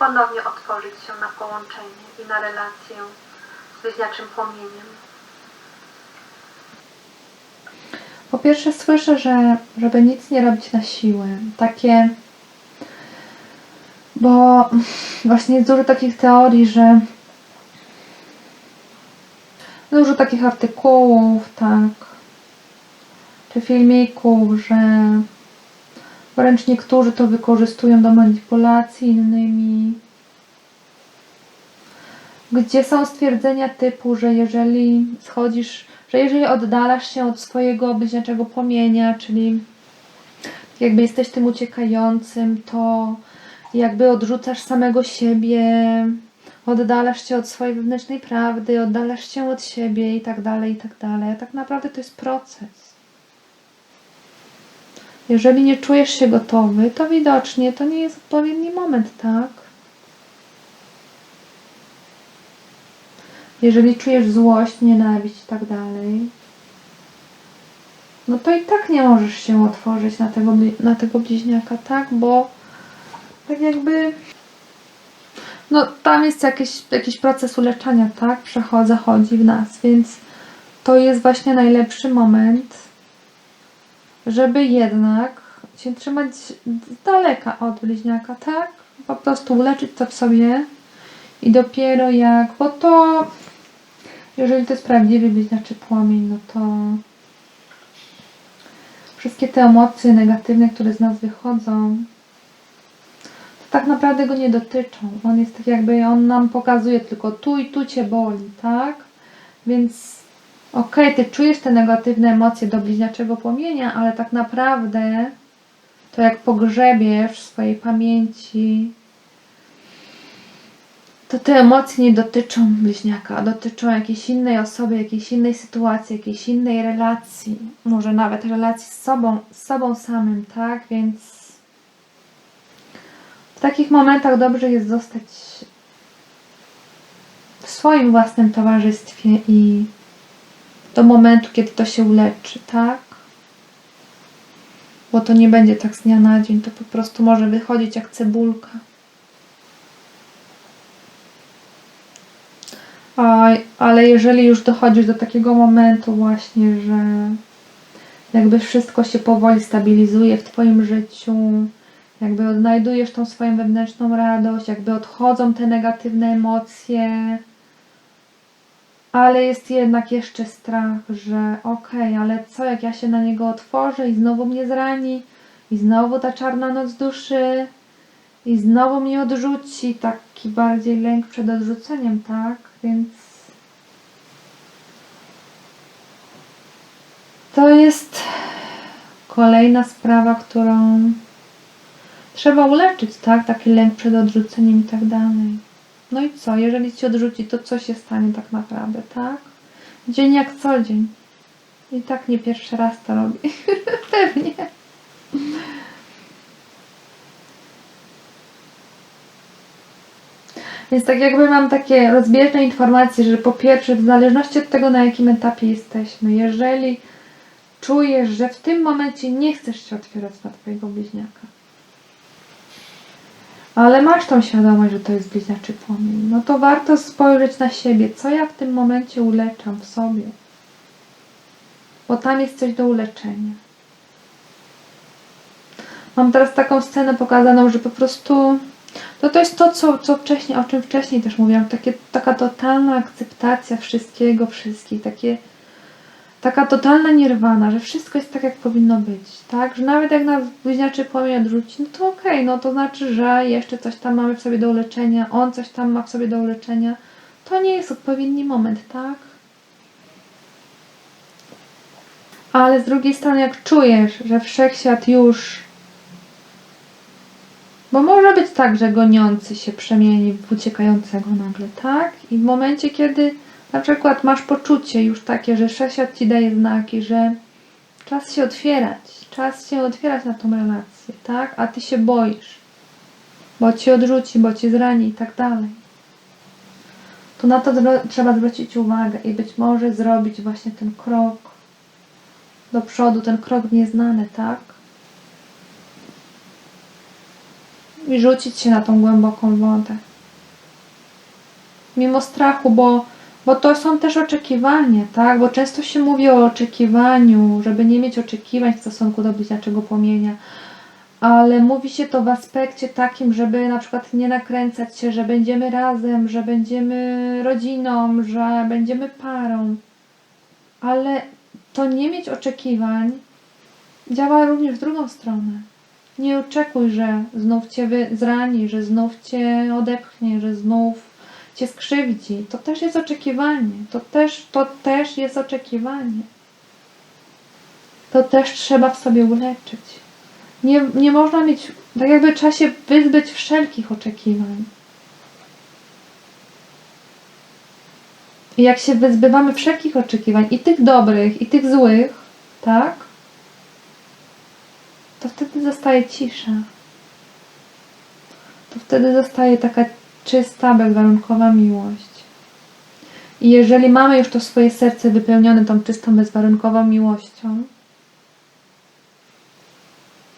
ponownie otworzyć się na połączenie i na relację z bliźniaczym płomieniem? Po pierwsze słyszę, że żeby nic nie robić na siłę. Takie. Bo właśnie jest dużo takich teorii, że dużo takich artykułów, tak, czy filmików, że wręcz niektórzy to wykorzystują do manipulacji innymi. Gdzie są stwierdzenia typu, że jeżeli schodzisz, że jeżeli oddalasz się od swojego bliźniaczego płomienia, czyli jakby jesteś tym uciekającym, to jakby odrzucasz samego siebie, oddalasz się od swojej wewnętrznej prawdy, oddalasz się od siebie i tak dalej, i tak dalej. Tak naprawdę to jest proces. Jeżeli nie czujesz się gotowy, to widocznie to nie jest odpowiedni moment, tak? Jeżeli czujesz złość, nienawiść i tak dalej, no to i tak nie możesz się otworzyć na tego, na tego bliźniaka, tak? Bo tak jakby no tam jest jakiś, jakiś proces uleczania, tak? Przechodzi, zachodzi w nas, więc to jest właśnie najlepszy moment, żeby jednak się trzymać daleka od bliźniaka, tak? Po prostu uleczyć to w sobie i dopiero jak, bo to jeżeli to jest prawdziwy bliźniaczy płomień, no to wszystkie te emocje negatywne, które z nas wychodzą, to tak naprawdę go nie dotyczą. On jest tak jakby, on nam pokazuje tylko tu i tu cię boli, tak? Więc okej, ty czujesz te negatywne emocje do bliźniaczego płomienia, ale tak naprawdę to jak pogrzebiesz w swojej pamięci, to te emocje nie dotyczą bliźniaka, dotyczą jakiejś innej osoby, jakiejś innej sytuacji, jakiejś innej relacji, może nawet relacji z sobą, z sobą samym, tak? Więc w takich momentach dobrze jest zostać w swoim własnym towarzystwie i do momentu, kiedy to się uleczy, tak? Bo to nie będzie tak z dnia na dzień, to po prostu może wychodzić jak cebulka. A, ale jeżeli już dochodzisz do takiego momentu właśnie, że jakby wszystko się powoli stabilizuje w Twoim życiu, jakby odnajdujesz tą swoją wewnętrzną radość, jakby odchodzą te negatywne emocje, ale jest jednak jeszcze strach, że okej, ale co jak ja się na niego otworzę i znowu mnie zrani, i znowu ta czarna noc duszy, i znowu mnie odrzuci, taki bardziej lęk przed odrzuceniem, tak? Więc to jest kolejna sprawa, którą trzeba uleczyć, tak? Taki lęk przed odrzuceniem i tak dalej. No i co? Jeżeli ci odrzuci, to co się stanie tak naprawdę, tak? Dzień jak co dzień. I tak nie pierwszy raz to robi. Pewnie. Więc tak jakby mam takie rozbieżne informacje, że po pierwsze, w zależności od tego, na jakim etapie jesteśmy, jeżeli czujesz, że w tym momencie nie chcesz się otwierać na Twojego bliźniaka, ale masz tą świadomość, że to jest bliźniaczy płomień, no to warto spojrzeć na siebie, co ja w tym momencie uleczam w sobie. Bo tam jest coś do uleczenia. Mam teraz taką scenę pokazaną, że po prostu no to jest to, co, co wcześniej, o czym wcześniej też mówiłam, takie, taka totalna akceptacja wszystkiego, wszystkich, takie, taka totalna nirwana, że wszystko jest tak, jak powinno być, tak? Że nawet jak nas bliźniaczy płomień odrzuci, no to okej, no to znaczy, że jeszcze coś tam mamy w sobie do uleczenia, on coś tam ma w sobie do uleczenia. To nie jest odpowiedni moment, tak? Ale z drugiej strony, jak czujesz, że wszechświat już bo może być tak, że goniący się przemieni w uciekającego nagle, tak? I w momencie, kiedy na przykład masz poczucie już takie, że wszechświat ci daje znaki, że czas się otwierać, czas się otwierać na tą relację, tak? A ty się boisz, bo ci odrzuci, bo ci zrani i tak dalej. To na to trzeba zwrócić uwagę i być może zrobić właśnie ten krok do przodu, ten krok w nieznane, tak? i rzucić się na tą głęboką wodę. Mimo strachu, bo, bo to są też oczekiwania, tak? Bo często się mówi o oczekiwaniu, żeby nie mieć oczekiwań w stosunku do bliźniaczego płomienia. Ale mówi się to w aspekcie takim, żeby na przykład nie nakręcać się, że będziemy razem, że będziemy rodziną, że będziemy parą. Ale to nie mieć oczekiwań działa również w drugą stronę. Nie oczekuj, że znów cię zrani, że znów cię odepchnie, że znów cię skrzywdzi. To też jest oczekiwanie. To też, to też jest oczekiwanie. To też trzeba w sobie uleczyć. Nie, nie można mieć, tak jakby trzeba się wyzbyć wszelkich oczekiwań. I jak się wyzbywamy wszelkich oczekiwań, i tych dobrych, i tych złych, tak? To wtedy zostaje cisza. To wtedy zostaje taka czysta, bezwarunkowa miłość. I jeżeli mamy już to swoje serce wypełnione tą czystą, bezwarunkową miłością,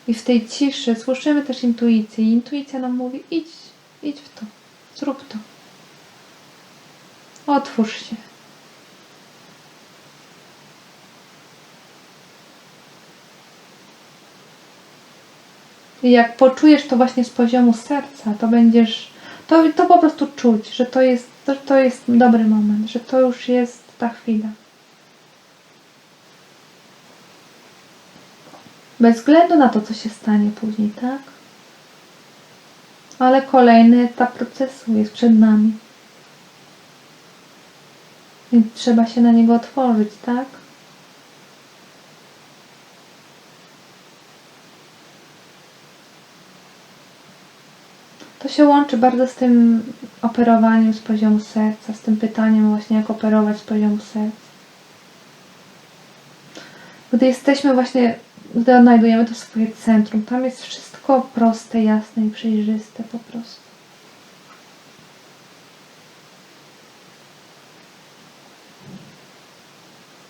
i w tej ciszy słyszymy też intuicję. I intuicja nam mówi: idź, idź w to, zrób to. Otwórz się. I jak poczujesz to właśnie z poziomu serca, to będziesz, to, to po prostu czuć, że to jest, że to jest dobry moment, że to już jest ta chwila. Bez względu na to, co się stanie później, tak? Ale kolejny etap procesu jest przed nami. Więc trzeba się na niego otworzyć, tak? To się łączy bardzo z tym operowaniem z poziomu serca, z tym pytaniem właśnie, jak operować z poziomu serca. Gdy jesteśmy właśnie, gdy odnajdujemy to swoje centrum, tam jest wszystko proste, jasne i przejrzyste po prostu.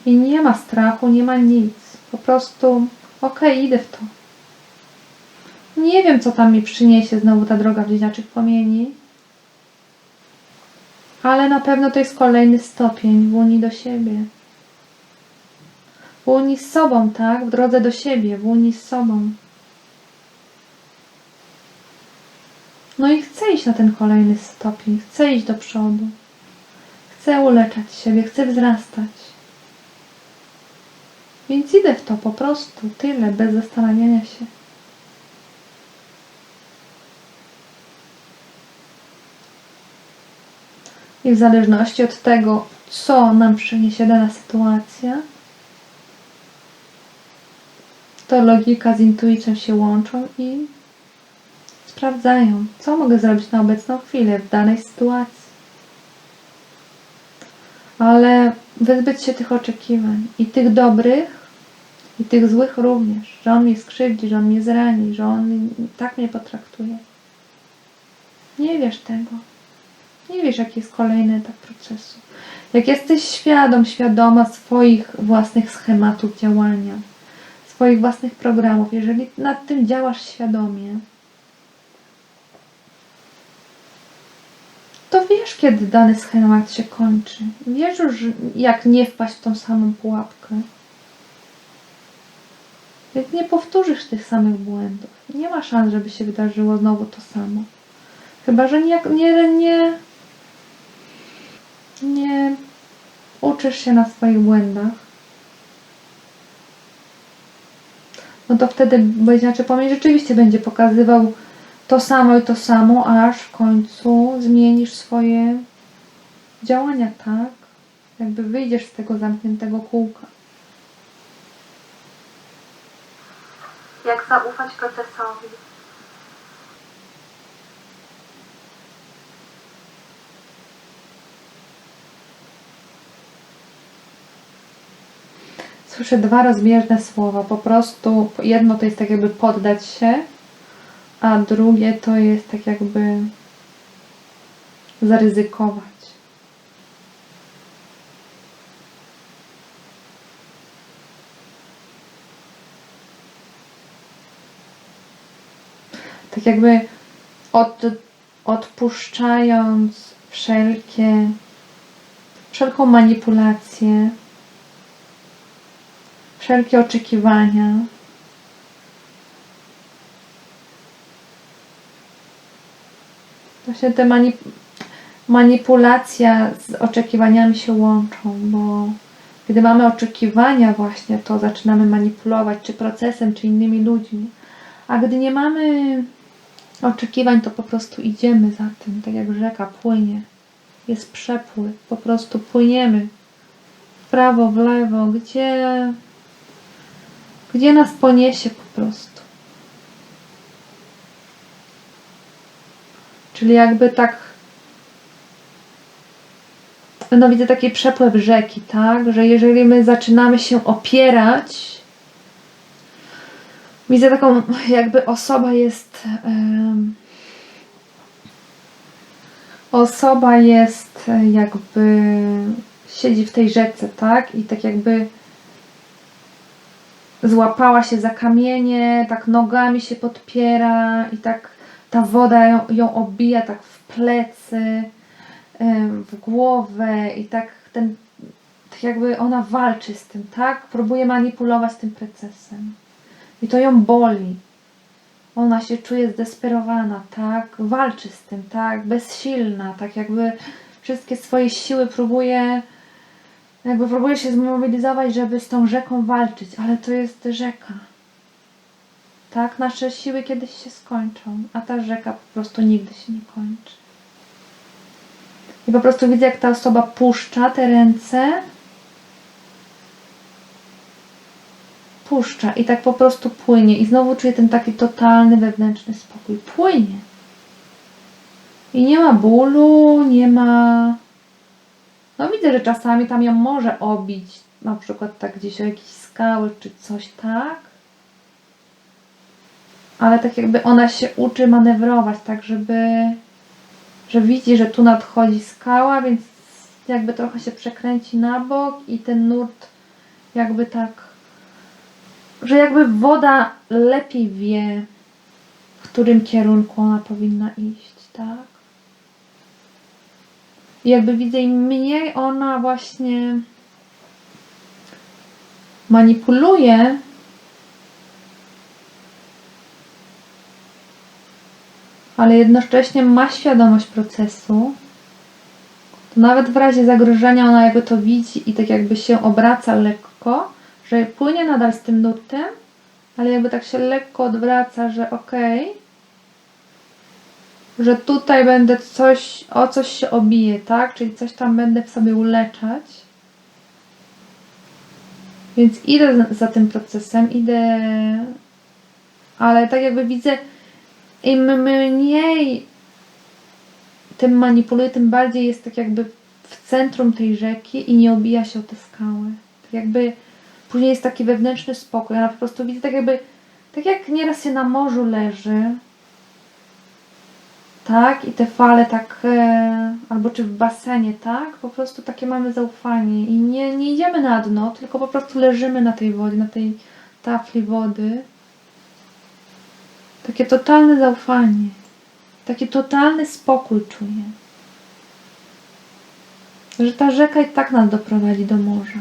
I nie ma strachu, nie ma nic. Po prostu, okej, idę w to. Nie wiem, co tam mi przyniesie znowu ta droga bliźniaczych płomieni. Ale na pewno to jest kolejny stopień w unii do siebie. W unii z sobą, tak? W drodze do siebie, w unii z sobą. No i chcę iść na ten kolejny stopień, chcę iść do przodu. Chcę uleczać siebie, chcę wzrastać. Więc idę w to po prostu, tyle, bez zastanawiania się. I w zależności od tego, co nam przyniesie dana sytuacja, to logika z intuicją się łączą i sprawdzają, co mogę zrobić na obecną chwilę w danej sytuacji. Ale wyzbyć się tych oczekiwań i tych dobrych, i tych złych również, że on mnie skrzywdzi, że on mnie zrani, że on tak mnie potraktuje. Nie wiesz tego. Nie wiesz, jaki jest kolejny etap procesu. Jak jesteś świadom, świadoma swoich własnych schematów działania, swoich własnych programów, jeżeli nad tym działasz świadomie, to wiesz, kiedy dany schemat się kończy. Wiesz już, jak nie wpaść w tą samą pułapkę. Więc nie powtórzysz tych samych błędów. Nie ma szans, żeby się wydarzyło znowu to samo. Chyba, że nie, nie, nie, nie uczysz się na swoich błędach. No to wtedy, bo inaczej pamięć rzeczywiście będzie pokazywał to samo i to samo, aż w końcu zmienisz swoje działania, tak? Jakby wyjdziesz z tego zamkniętego kółka. Jak zaufać procesowi? Słyszę dwa rozbieżne słowa. Po prostu jedno to jest tak jakby poddać się, a drugie to jest tak jakby zaryzykować. Tak jakby od, odpuszczając wszelkie, wszelką manipulację, wszelkie oczekiwania. Właśnie te mani- manipulacja z oczekiwaniami się łączą, bo gdy mamy oczekiwania właśnie, to zaczynamy manipulować czy procesem, czy innymi ludźmi. A gdy nie mamy oczekiwań, to po prostu idziemy za tym, tak jak rzeka płynie. Jest przepływ, po prostu płyniemy w prawo, w lewo, gdzie, gdzie nas poniesie po prostu. Czyli jakby tak no widzę taki przepływ rzeki, tak? Że jeżeli my zaczynamy się opierać, widzę taką, jakby osoba jest. osoba jest jakby siedzi w tej rzece, tak? I tak jakby złapała się za kamienie, tak nogami się podpiera i tak ta woda ją, ją obija tak w plecy w głowę i tak ten, tak jakby ona walczy z tym, tak? Próbuje manipulować tym procesem. I to ją boli. Ona się czuje zdesperowana, tak? Walczy z tym, tak? Bezsilna, tak jakby wszystkie swoje siły próbuje jakby próbuje się zmobilizować, żeby z tą rzeką walczyć, ale to jest rzeka. Tak? Nasze siły kiedyś się skończą, a ta rzeka po prostu nigdy się nie kończy. I po prostu widzę, jak ta osoba puszcza te ręce. Puszcza i tak po prostu płynie. I znowu czuję ten taki totalny wewnętrzny spokój. Płynie. I nie ma bólu, nie ma. No widzę, że czasami tam ją może obić. Na przykład tak gdzieś o jakieś skały czy coś tak. Ale tak jakby ona się uczy manewrować, tak żeby że widzi, że tu nadchodzi skała, więc jakby trochę się przekręci na bok i ten nurt jakby tak, że jakby woda lepiej wie, w którym kierunku ona powinna iść, tak? I jakby widzę, im mniej ona właśnie manipuluje, ale jednocześnie ma świadomość procesu, to nawet w razie zagrożenia ona jakby to widzi i tak jakby się obraca lekko, że płynie nadal z tym nurtem, ale jakby tak się lekko odwraca, że okej, że tutaj będę coś, o coś się obije, tak? Czyli coś tam będę w sobie uleczać. Więc idę za- tym procesem, idę, ale tak jakby widzę, im mniej tym manipuluje, tym bardziej jest tak jakby w centrum tej rzeki i nie obija się o te skały. Tak jakby później jest taki wewnętrzny spokój. Ona po prostu widzę tak jakby, tak jak nieraz się na morzu leży, tak, i te fale tak, e, albo czy w basenie, tak, po prostu takie mamy zaufanie i nie, nie idziemy na dno, tylko po prostu leżymy na tej wodzie, na tej tafli wody. Takie totalne zaufanie. Taki totalny spokój czuję. Że ta rzeka i tak nas doprowadzi do morza.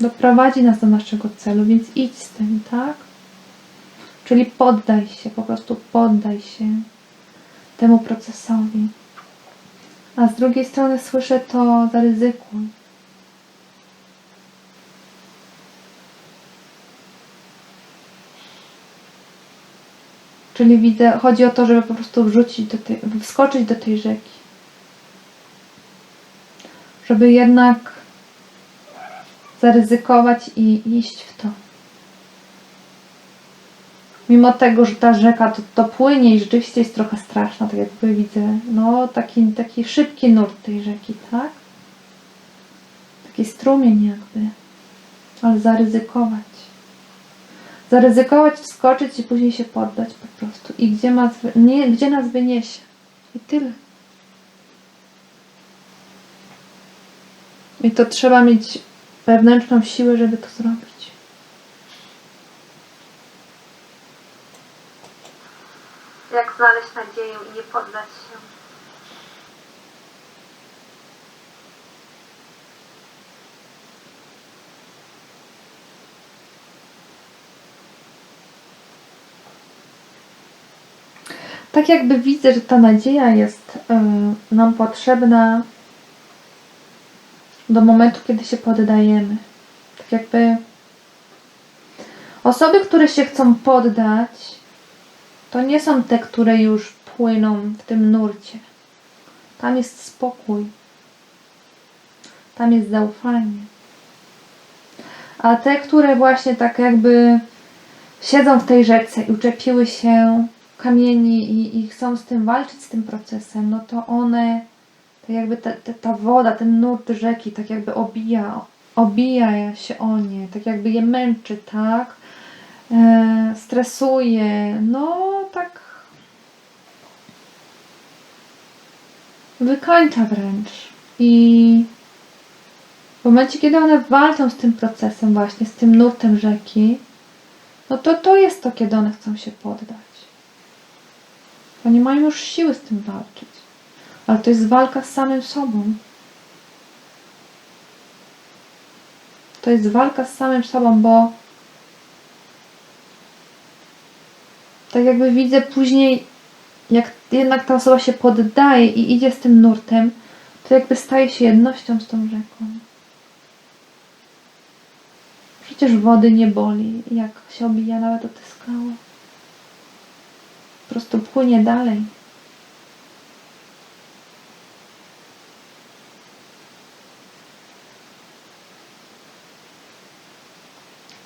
Doprowadzi nas do naszego celu, więc idź z tym, tak? Czyli poddaj się, po prostu poddaj się temu procesowi. A z drugiej strony słyszę to zaryzykuj. Czyli widzę, chodzi o to, żeby po prostu wrzucić do tej, wskoczyć do tej rzeki. Żeby jednak zaryzykować i iść w to. Mimo tego, że ta rzeka to, to płynie i rzeczywiście jest trochę straszna, tak jakby widzę, no taki, taki szybki nurt tej rzeki, tak? Taki strumień jakby. Ale zaryzykować zaryzykować, wskoczyć i później się poddać po prostu. I gdzie, wy- nie, gdzie nas wyniesie. I tyle. I to trzeba mieć wewnętrzną siłę, żeby to zrobić. Jak znaleźć nadzieję i nie poddać się. Tak jakby widzę, że ta nadzieja jest y, nam potrzebna do momentu, kiedy się poddajemy. Tak jakby osoby, które się chcą poddać, to nie są te, które już płyną w tym nurcie. Tam jest spokój. Tam jest zaufanie. A te, które właśnie tak jakby siedzą w tej rzece i uczepiły się kamieni i, i chcą z tym walczyć, z tym procesem, no to one, tak jakby ta, ta, ta woda, ten nurt rzeki, tak jakby obija, obija się o nie, tak jakby je męczy, tak? E, stresuje, no tak wykańcza wręcz. I w momencie, kiedy one walczą z tym procesem właśnie, z tym nurtem rzeki, no to to jest to, kiedy one chcą się poddać. Bo nie mają już siły z tym walczyć. Ale to jest walka z samym sobą. To jest walka z samym sobą, bo tak jakby widzę później, jak jednak ta osoba się poddaje i idzie z tym nurtem, to jakby staje się jednością z tą rzeką. Przecież wody nie boli, jak się obija nawet o te skały. Po prostu płynie dalej.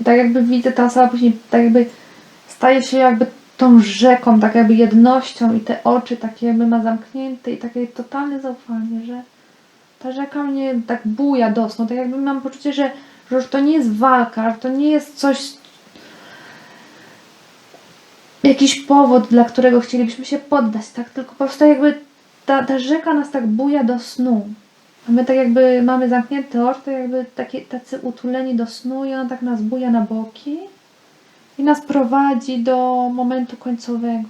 I tak jakby widzę, ta osoba później tak jakby staje się jakby tą rzeką, tak jakby jednością i te oczy takie jakby ma zamknięte i takie totalne zaufanie, że ta rzeka mnie tak buja do snu, tak jakby mam poczucie, że, że już to nie jest walka, że to nie jest coś, jakiś powód, dla którego chcielibyśmy się poddać, tak? Tylko po prostu jakby ta, ta rzeka nas tak buja do snu. A my tak jakby mamy zamknięte oczy, tak jakby takie, tacy utuleni do snu i ona tak nas buja na boki i nas prowadzi do momentu końcowego.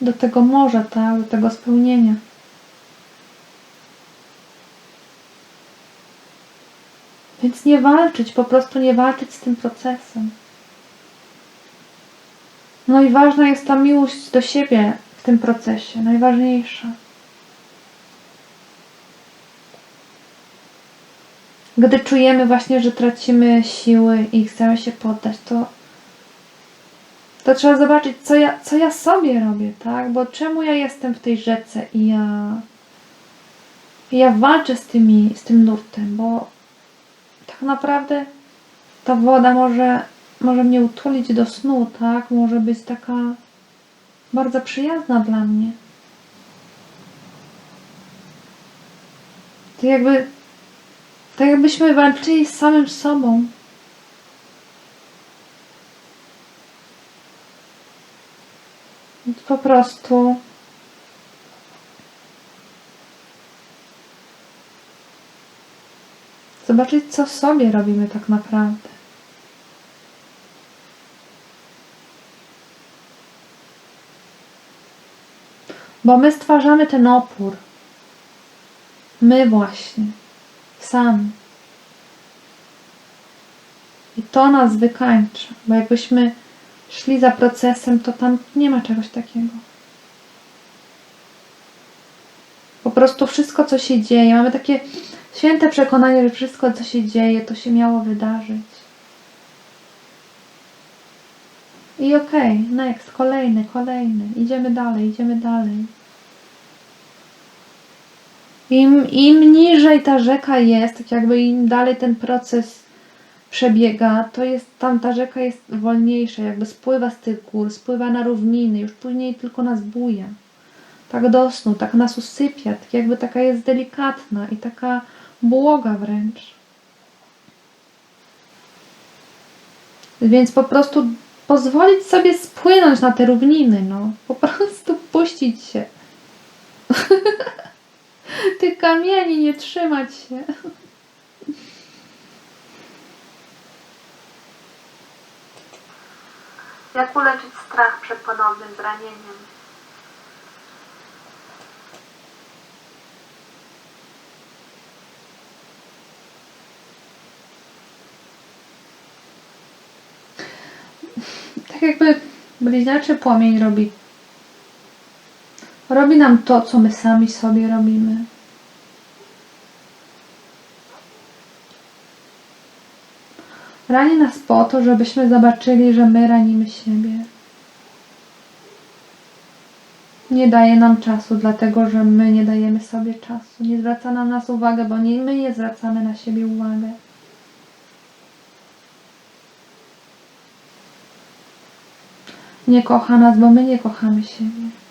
Do tego morza, tak? Do tego spełnienia. Więc nie walczyć, po prostu nie walczyć z tym procesem. No i ważna jest ta miłość do siebie w tym procesie, najważniejsza. Gdy czujemy właśnie, że tracimy siły i chcemy się poddać, to, to trzeba zobaczyć, co ja, co ja sobie robię, tak? Bo czemu ja jestem w tej rzece i ja, ja walczę z, tymi, z tym nurtem, bo tak naprawdę ta woda może, może mnie utulić do snu, tak? Może być taka bardzo przyjazna dla mnie. To jakby, tak jakbyśmy walczyli z samym sobą. Po prostu zobaczyć, co sobie robimy tak naprawdę. Bo my stwarzamy ten opór. My właśnie. Sami. I to nas wykańcza. Bo jakbyśmy szli za procesem, to tam nie ma czegoś takiego. Po prostu wszystko, co się dzieje, mamy takie święte przekonanie, że wszystko, co się dzieje, to się miało wydarzyć. I okej, okay, next, kolejny, kolejny. Idziemy dalej, idziemy dalej. Im, Im niżej ta rzeka jest, tak jakby im dalej ten proces przebiega, to jest tam ta rzeka jest wolniejsza, jakby spływa z tych gór, spływa na równiny, już później tylko nas buja. Tak do snu, tak nas usypia, tak jakby taka jest delikatna i taka błoga wręcz. Więc po prostu pozwolić sobie spłynąć na te równiny, no. Po prostu puścić się. Tych kamieni nie trzymać się. Jak uleczyć strach przed ponownym zranieniem? tak jakby bliźniaczy płomień robi. Robi nam to, co my sami sobie robimy. Rani nas po to, żebyśmy zobaczyli, że my ranimy siebie. Nie daje nam czasu, dlatego że my nie dajemy sobie czasu. Nie zwraca na nas uwagę, bo nie, my nie zwracamy na siebie uwagę. Nie kocha nas, bo my nie kochamy siebie.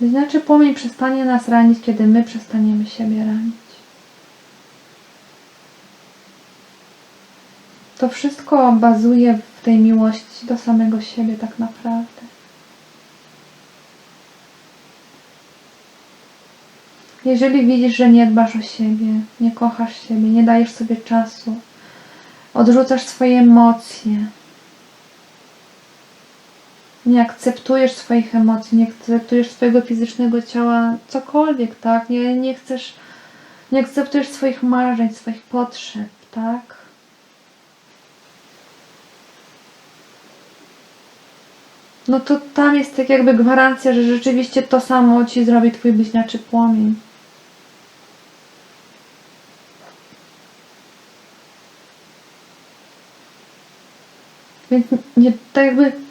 Znaczy płomień przestanie nas ranić, kiedy my przestaniemy siebie ranić. To wszystko bazuje w tej miłości do samego siebie tak naprawdę. Jeżeli widzisz, że nie dbasz o siebie, nie kochasz siebie, nie dajesz sobie czasu, odrzucasz swoje emocje, nie akceptujesz swoich emocji, nie akceptujesz swojego fizycznego ciała, cokolwiek, tak? Nie, nie chcesz, nie akceptujesz swoich marzeń, swoich potrzeb, tak? No to tam jest tak jakby gwarancja, że rzeczywiście to samo ci zrobi twój bliźniaczy płomień. Więc nie tak jakby.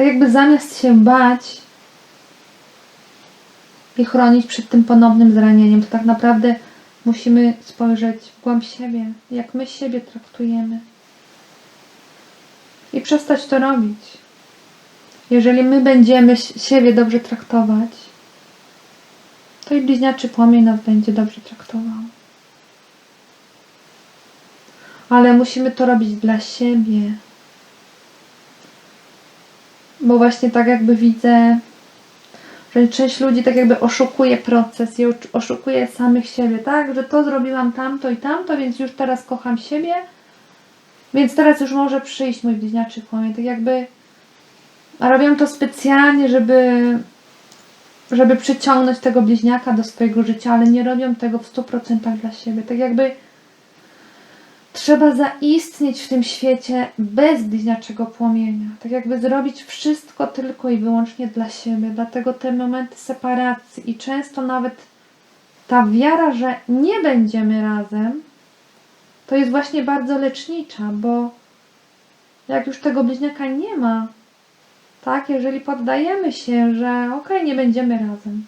Tak jakby zamiast się bać i chronić przed tym ponownym zranieniem, to tak naprawdę musimy spojrzeć w głąb siebie, jak my siebie traktujemy. I przestać to robić. Jeżeli my będziemy si- siebie dobrze traktować, to i bliźniaczy płomień nas będzie dobrze traktował. Ale musimy to robić dla siebie. Bo właśnie tak jakby widzę, że część ludzi tak jakby oszukuje proces i oszukuje samych siebie, tak? Że to zrobiłam tamto i tamto, więc już teraz kocham siebie, więc teraz już może przyjść mój bliźniaczy płomień. Tak jakby a robią to specjalnie, żeby żeby przyciągnąć tego bliźniaka do swojego życia, ale nie robią tego w 100% dla siebie. Tak jakby trzeba zaistnieć w tym świecie bez bliźniaczego płomienia. Tak jakby zrobić wszystko tylko i wyłącznie dla siebie. Dlatego te momenty separacji i często nawet ta wiara, że nie będziemy razem, to jest właśnie bardzo lecznicza, bo jak już tego bliźniaka nie ma, tak, jeżeli poddajemy się, że okej, nie będziemy razem,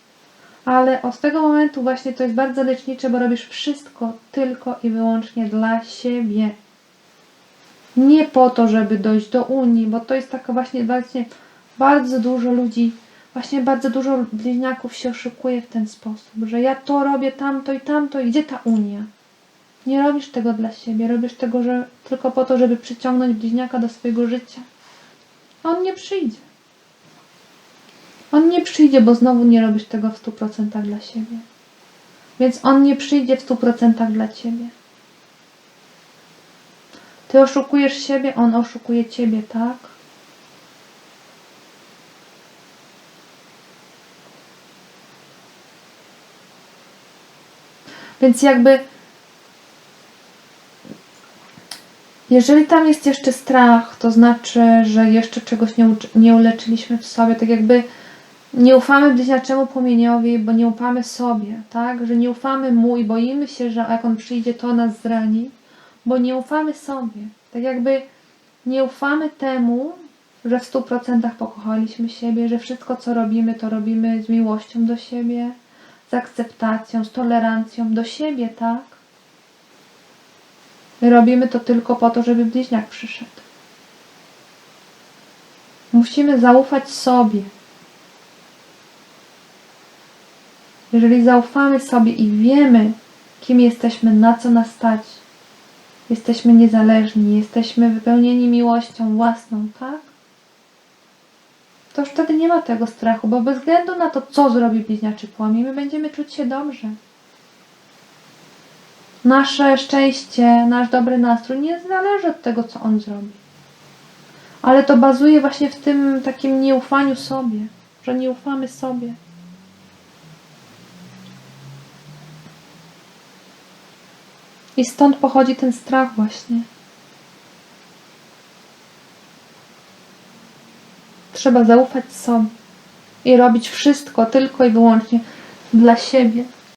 ale od tego momentu właśnie to jest bardzo lecznicze, bo robisz wszystko tylko i wyłącznie dla siebie. Nie po to, żeby dojść do Unii, bo to jest taka właśnie, właśnie bardzo dużo ludzi, właśnie bardzo dużo bliźniaków się oszukuje w ten sposób, że ja to robię tamto i tamto i gdzie ta Unia? Nie robisz tego dla siebie, robisz tego że, tylko po to, żeby przyciągnąć bliźniaka do swojego życia. On nie przyjdzie. On nie przyjdzie, bo znowu nie robisz tego w 100% dla siebie. Więc on nie przyjdzie w 100% dla ciebie. Ty oszukujesz siebie, on oszukuje ciebie, tak? Więc jakby jeżeli tam jest jeszcze strach, to znaczy, że jeszcze czegoś nie, nie uleczyliśmy w sobie, tak jakby nie ufamy bliźniaczemu płomieniowi, bo nie ufamy sobie, tak? Że nie ufamy mu i boimy się, że jak on przyjdzie, to nas zrani, bo nie ufamy sobie. Tak jakby nie ufamy temu, że w 100% pokochaliśmy siebie, że wszystko, co robimy, to robimy z miłością do siebie, z akceptacją, z tolerancją do siebie, tak? Robimy to tylko po to, żeby bliźniak przyszedł. Musimy zaufać sobie. Jeżeli zaufamy sobie i wiemy, kim jesteśmy, na co nas stać, jesteśmy niezależni, jesteśmy wypełnieni miłością własną, tak? To już wtedy nie ma tego strachu, bo bez względu na to, co zrobi bliźniaczy płomień, my będziemy czuć się dobrze. Nasze szczęście, nasz dobry nastrój nie zależy od tego, co on zrobi. Ale to bazuje właśnie w tym takim nieufaniu sobie, że nie ufamy sobie. I stąd pochodzi ten strach właśnie. Trzeba zaufać sobie i robić wszystko tylko i wyłącznie dla siebie.